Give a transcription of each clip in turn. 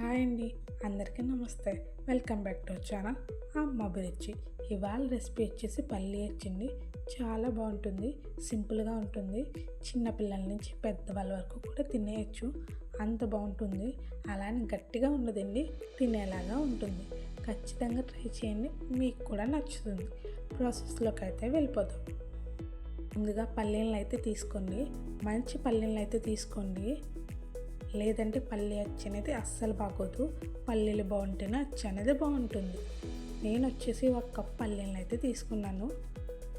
Hi అండి. అందరికీ నమస్తే. Welcome back to channel. Amma Abhiruchi. ఇవాళ రెసిపీ వచ్చేసి పల్లి వచ్చింది చాలా బాగుంటుంది. సింపుల్గా ఉంటుంది. చిన్నపిల్లల నుంచి పెద్దవాళ్ళ వరకు కూడా తినేయచ్చు. అంత బాగుంటుంది. అలానే గట్టిగా ఉండదండి తినేలాగా ఉంటుంది. ఖచ్చితంగా ట్రై చేయండి. మీకు కూడా నచ్చుతుంది. ప్రాసెస్లోకి అయితే వెళ్ళిపోతాం ముందుగా పల్లీలను అయితే తీసుకోండి. మంచి పల్లీలను అయితే తీసుకోండి. లేదంటే పల్లి అచ్చి అనేది అస్సలు బాగోదు. పల్లీలు బాగుంటేనే అచ్చి అనేది బాగుంటుంది. నేను వచ్చేసి ఒక కప్ పల్లీలను అయితే తీసుకున్నాను.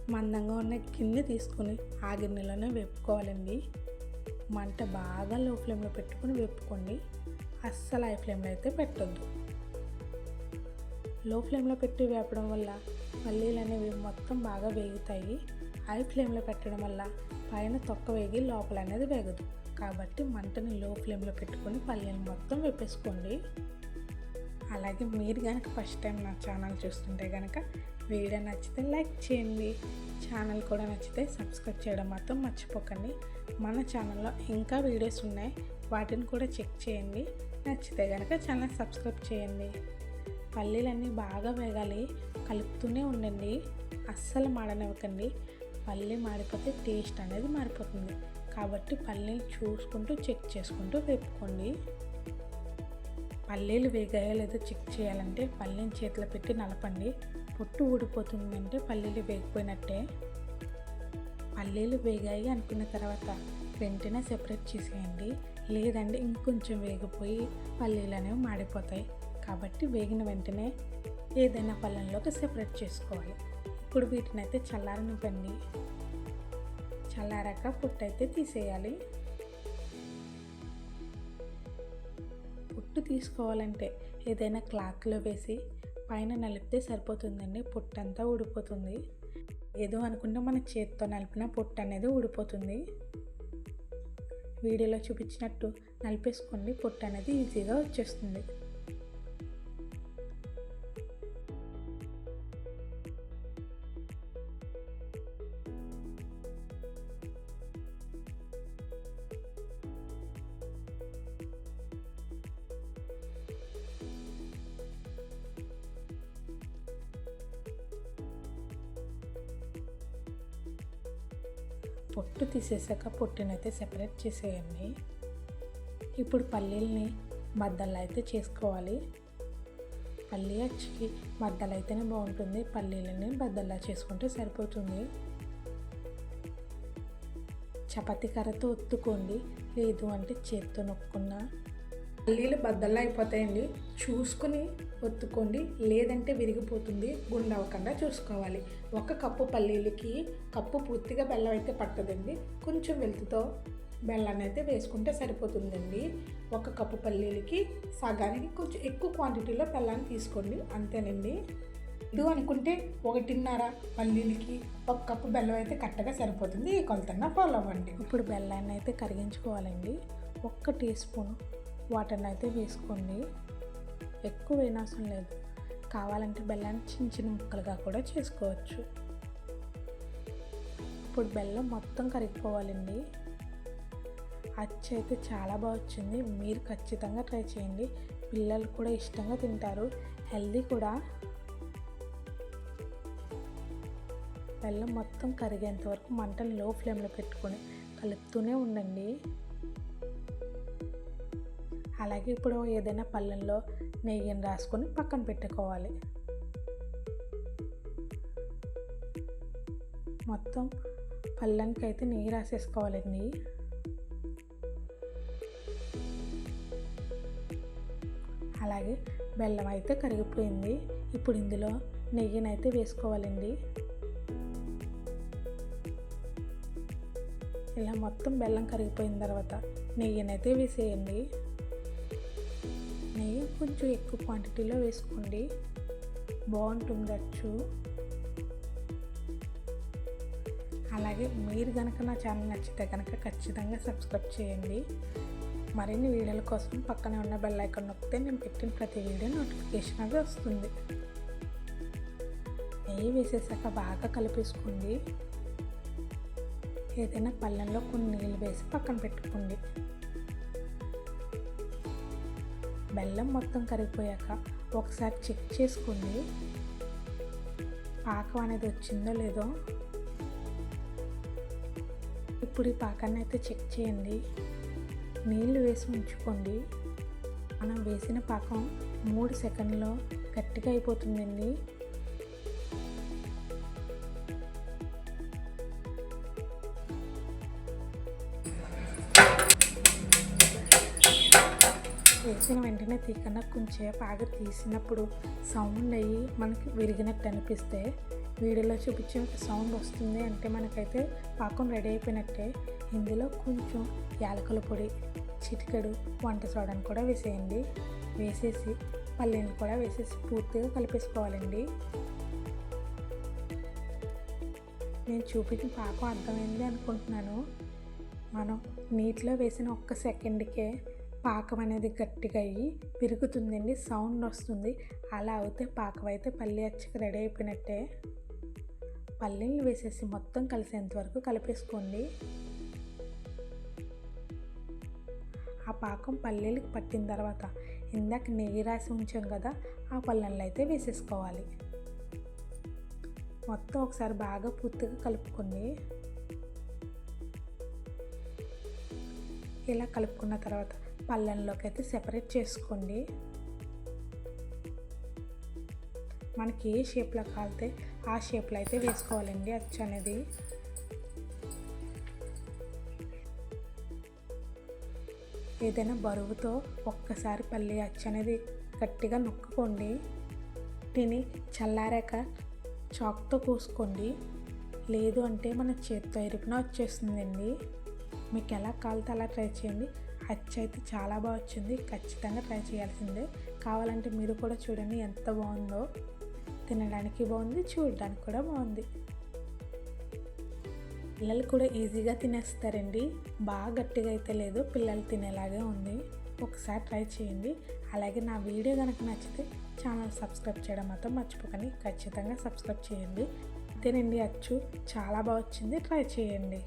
మందంగా ఉన్న గిన్నె తీసుకుని ఆ గిన్నెలోనే వేపుకోవాలండి. మంట బాగా లో ఫ్లేమ్లో పెట్టుకుని వేపుకోండి. అస్సలు హై ఫ్లేమ్లో అయితే పెట్టొద్దు. లో ఫ్లేమ్లో పెట్టి వేపడం వల్ల పల్లీలు అనేవి మొత్తం బాగా వేగుతాయి. హై ఫ్లేమ్లో పెట్టడం వల్ల పైన తొక్క వేగి లోపల అనేది వేగదు. కాబట్టి మంటని లో ఫ్లేమ్లో పెట్టుకొని పల్లీలు మొత్తం వేపేసుకోండి. అలాగే మీరు కనుక ఫస్ట్ టైం నా ఛానల్ చూస్తుంటే కనుక వీడియో నచ్చితే లైక్ చేయండి. ఛానల్ కూడా నచ్చితే సబ్స్క్రైబ్ చేయడం మాత్రం మర్చిపోకండి. మన ఛానల్లో ఇంకా వీడియోస్ ఉన్నాయి. వాటిని కూడా చెక్ చేయండి. నచ్చితే కనుక ఛానల్ సబ్స్క్రైబ్ చేయండి. పల్లీలన్నీ బాగా వేగాలి. కలుపుతూనే ఉండండి. అస్సలు మాడనివ్వకండి. పల్లి మాడిపోతే టేస్ట్ అనేది మారిపోతుంది. కాబట్టి పల్లీలు చూసుకుంటూ చెక్ చేసుకుంటూ వేపుకోండి. పల్లీలు వేగాయో లేదో చెక్ చేయాలంటే పల్లీని చేతిలో పెట్టి నలపండి. పొట్టు ఊడిపోతుందంటే పల్లీలు వేగిపోయినట్టే. పల్లీలు వేగాయి అనుకున్న తర్వాత వెంటనే సెపరేట్ చేసేయండి. లేదంటే ఇంకొంచెం వేగిపోయి పల్లీలు అనేవి మాడిపోతాయి. కాబట్టి వేగిన వెంటనే ఏదైనా పళ్ళంలోకి సెపరేట్ చేసుకోవాలి. ఇప్పుడు వీటిని అయితే చల్లారనివ్వండి. చల్లారాక పుట్టు అయితే తీసేయాలి. పుట్టు తీసుకోవాలంటే ఏదైనా క్లాత్లో వేసి పైన నలిపితే సరిపోతుందండి. పుట్టు అంతా ఊడిపోతుంది. ఏదో అనుకుంటే మన చేతితో నలిపిన పుట్టు అనేది ఊడిపోతుంది. వీడియోలో చూపించినట్టు నలిపేసుకోండి. పుట్టు అనేది ఈజీగా వచ్చేస్తుంది. పొట్టు తీసేసాక పొట్టునైతే సెపరేట్ చేసేయండి. ఇప్పుడు పల్లీల్ని మద్దలు అయితే చేసుకోవాలి. పల్లీ అచ్చికి మద్దలు అయితేనే బాగుంటుంది. పల్లీలని బద్దల్లా చేసుకుంటే సరిపోతుంది. చపాతీ కర్రతో ఒత్తుకోండి. లేదు అంటే చేత్తో నొక్కున్నా పల్లీలు బద్దల్లా అయిపోతాయండి. చూసుకుని ఒత్తుకోండి. లేదంటే విరిగిపోతుంది. గుండె అవ్వకుండా చూసుకోవాలి. ఒక కప్పు పల్లీలకి కప్పు పూర్తిగా బెల్లం అయితే పట్టదండి. కొంచెం వెలుతుతో బెల్లాన్ని అయితే వేసుకుంటే సరిపోతుందండి. ఒక కప్పు పల్లీలకి సగానికి కొంచెం ఎక్కువ క్వాంటిటీలో బెల్లాన్ని తీసుకోండి. అంతేనండి. ఇది అనుకుంటే ఒకటిన్నర పల్లీలకి ఒక కప్పు బెల్లం అయితే కరెక్ట్గా సరిపోతుంది. ఈ కొలతన్న ఫాలో అవ్వండి. ఇప్పుడు బెల్లాన్ని అయితే కరిగించుకోవాలండి. ఒక్క టీ స్పూన్ వాటర్ని అయితే వేసుకోండి. ఎక్కువ వేయనవసరం లేదు. కావాలంటే బెల్లాన్ని చిన్న చిన్న ముక్కలుగా కూడా చేసుకోవచ్చు. ఇప్పుడు బెల్లం మొత్తం కరిగిపోవాలండి. అచ్చి అయితే చాలా బాగా వచ్చింది. మీరు ఖచ్చితంగా ట్రై చేయండి. పిల్లలు కూడా ఇష్టంగా తింటారు. హెల్దీ కూడా. బెల్లం మొత్తం కరిగేంత వరకు మంటను లో ఫ్లేమ్లో పెట్టుకొని కలుపుతూనే ఉండండి. అలాగే ఇప్పుడు ఏదైనా పళ్ళెంలో నెయ్యిని రాసుకొని పక్కన పెట్టుకోవాలి. మొత్తం పళ్ళెంకి అయితే నెయ్యి రాసేసుకోవాలండి అలాగే బెల్లం అయితే కరిగిపోయింది. ఇప్పుడు ఇందులో నెయ్యిని అయితే వేసుకోవాలండి. ఇలా మొత్తం బెల్లం కరిగిపోయిన తర్వాత నెయ్యిని అయితే వేసేయండి. కొంచెం ఎక్కువ క్వాంటిటీలో వేసుకోండి. బాగుంటుంది అచ్చు అలాగే మీరు కనుక నా ఛానల్ నచ్చితే కనుక ఖచ్చితంగా సబ్స్క్రైబ్ చేయండి. మరిన్ని వీడియోల కోసం పక్కనే ఉన్న బెల్ ఐకాన్ నొక్కితే నేను పెట్టిన ప్రతి వీడియో నోటిఫికేషన్ అది వస్తుంది. నెయ్యి వేసేసాక బాగా కలిపేసుకోండి. ఏదైనా పళ్ళెంలో కొన్ని నీళ్ళు వేసి పక్కన పెట్టుకోండి. బెల్లం మొత్తం కరిగిపోయాక ఒకసారి చెక్ చేసుకోండి పాకం అనేది వచ్చిందో లేదో ఇప్పుడు ఈ పాకాన్ని అయితే చెక్ చేయండి. నీళ్ళు వేసి ఉంచుకోండి. మనం వేసిన పాకం మూడు సెకండ్లో గట్టిగా అయిపోతుందండి. చేసిన వెంటనే తీకన్నా కొంచెం ఆగి తీసినప్పుడు సౌండ్ అయ్యి మనకి విరిగినట్టు అనిపిస్తే వీడియోలో చూపించిన సౌండ్ వస్తుంది అంటే మనకైతే పాకం రెడీ అయిపోయినట్టే. ఇందులో కొంచెం యాలకుల పొడి చిటికెడు వంట సోడాని కూడా వేసేయండి. వేసేసి పల్లీని కూడా వేసేసి పూర్తిగా కలిపేసుకోవాలండి. నేను చూపించిన పాకం అర్థమైంది అనుకుంటున్నాను. మనం నీటిలో వేసిన ఒక్క సెకండ్కే పాకం అనేది గట్టిగా అయ్యి విరుగుతుందండి సౌండ్ వస్తుంది. అలా అవుతే పాకం అయితే పల్లి అచ్చకి రెడీ అయిపోయినట్టే. పల్లీలు వేసేసి మొత్తం కలిసేంత వరకు కలిపేసుకోండి. ఆ పాకం పల్లీలకు పట్టిన తర్వాత ఇందాక నెయ్యి రాసి ఉంచాం కదా ఆ పల్లెల్లో అయితే వేసేసుకోవాలి. మొత్తం ఒకసారి బాగా పూర్తిగా కలుపుకోండి. ఇలా కలుపుకున్న తర్వాత పళ్ళెంలోకి అయితే సెపరేట్ చేసుకోండి. మనకి ఏ షేప్లో కాలితే ఆ షేప్లో అయితే వేసుకోవాలండి అచ్చు అనేది. ఏదైనా బరువుతో ఒక్కసారి పల్లి అచ్చు అనేది గట్టిగా నొక్కుకోండి. తిని చల్లారాక చాక్తో కోసుకోండి లేదు అంటే మన చేతితో ఎరుపున వచ్చేస్తుందండి. మీకు ఎలా కాలితే అలా ట్రై చేయండి. అచ్చు అయితే చాలా బాగా వచ్చింది. ఖచ్చితంగా ట్రై చేయాల్సిందే. కావాలంటే మీరు కూడా చూడండి ఎంత బాగుందో. తినడానికి బాగుంది చూడడానికి కూడా బాగుంది. పిల్లలు కూడా ఈజీగా తినేస్తారండి. బాగా గట్టిగా అయితే లేదు పిల్లలు తినేలాగే ఉంది. ఒకసారి ట్రై చేయండి. అలాగే నా వీడియో కనుక నచ్చితే ఛానల్ సబ్స్క్రైబ్ చేయడం మాత్రం మర్చిపోకండి. ఖచ్చితంగా సబ్స్క్రైబ్ చేయండి. అంతేనండి అచ్చు. చాలా బాగా వచ్చింది. ట్రై చేయండి.